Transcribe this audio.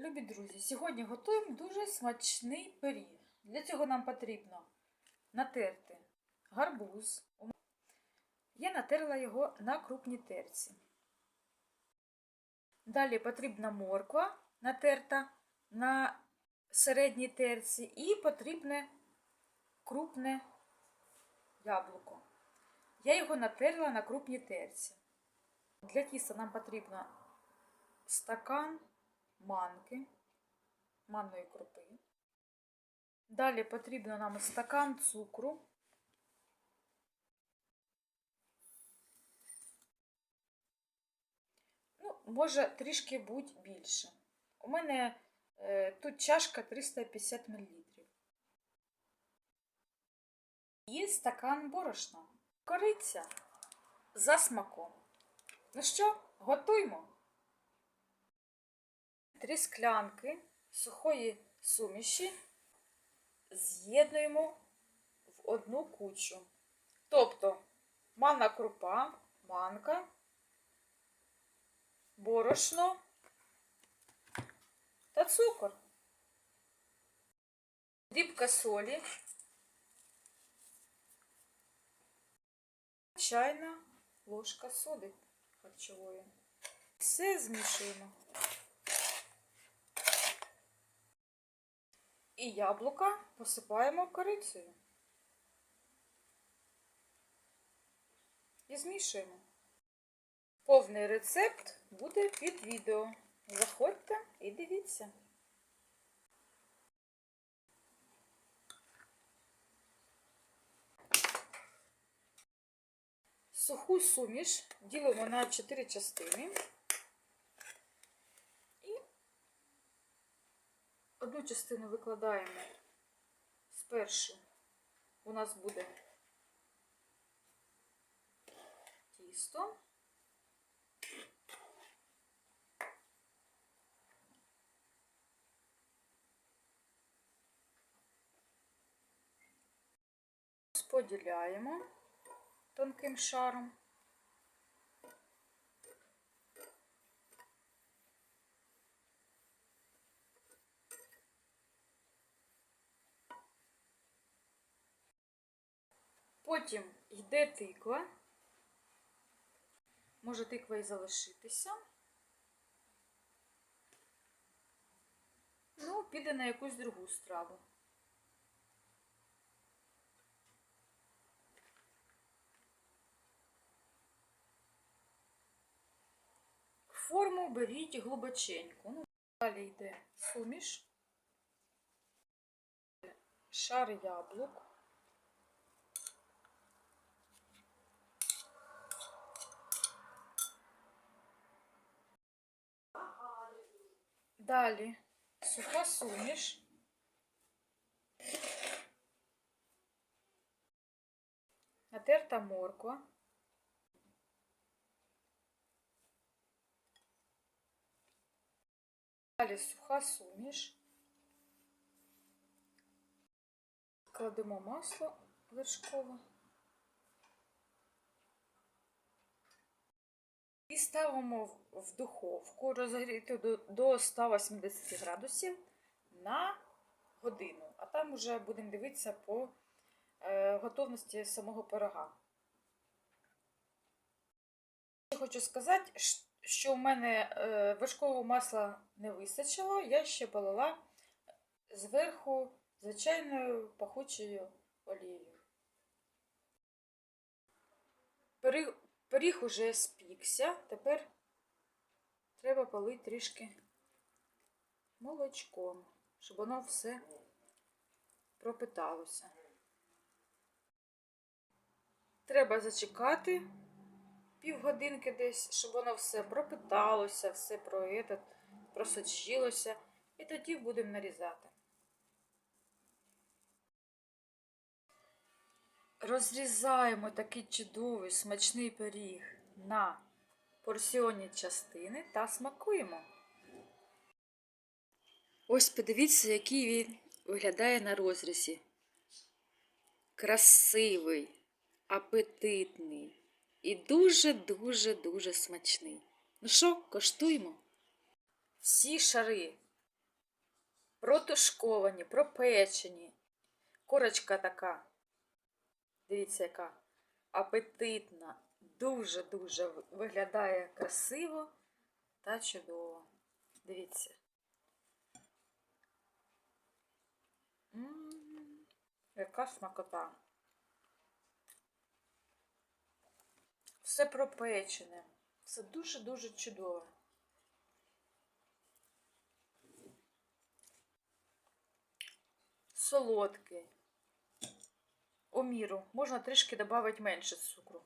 Любі друзі, сьогодні готуємо дуже смачний пиріг. Для цього нам потрібно натерти гарбуз. Я натерла його на крупній терці. Далі потрібна морква натерта на середній терці і потрібне крупне яблуко. Я його натерла на крупній терці. Для тіста нам потрібно стакан манки, манної крупи. Далі потрібно нам стакан цукру. Ну, може трішки будь більше. У мене е, тут чашка 350 мл. І стакан борошна. Кориця за смаком. Ну що, готуємо? Три склянки сухої суміші з'єднуємо в одну кучу. Тобто манна крупа, манка, борошно та цукор, дрібка солі, чайна ложка соди харчової. Все змішуємо. І яблука посипаємо корицею. І змішуємо. Повний рецепт буде під відео. Заходьте і дивіться. Суху суміш ділимо на 4 частини. Одну частину викладаємо спершу. У нас буде тісто. Споділяємо тонким шаром. Потім йде тиква. Може тиква і залишитися. Ну, піде на якусь другу страву. Форму беріть глибоченьку. Ну, далі йде суміш, шар яблук. Далі суха суміш. Натерта морква. Далі суха суміш. Кладемо масло вершкове. І ставимо в- духовку розігріти до, до 180 градусів на годину. А там вже будемо дивитися по е, готовності самого пирога. Я хочу сказати, що в мене е, вершкового масла не вистачило, я ще полила зверху звичайною пахучою олією. Пиріг уже спікся, тепер треба полити трішки молочком, щоб воно все пропиталося. Треба зачекати півгодинки десь, щоб воно все пропиталося, все про этот, просочилося. І тоді будемо нарізати. Розрізаємо такий чудовий смачний пиріг на порціонні частини та смакуємо. Ось подивіться, який він виглядає на розрізі. Красивий, апетитний і дуже-дуже-дуже смачний. Ну що, коштуємо? Всі шари протушковані, пропечені. Корочка така. Дивіться, яка апетитна. Дуже-дуже виглядає красиво та чудово. Дивіться. М, Яка смакота. Все пропечене. Все дуже-дуже чудове. Солодкий. У міру. Можна трішки додати менше цукру.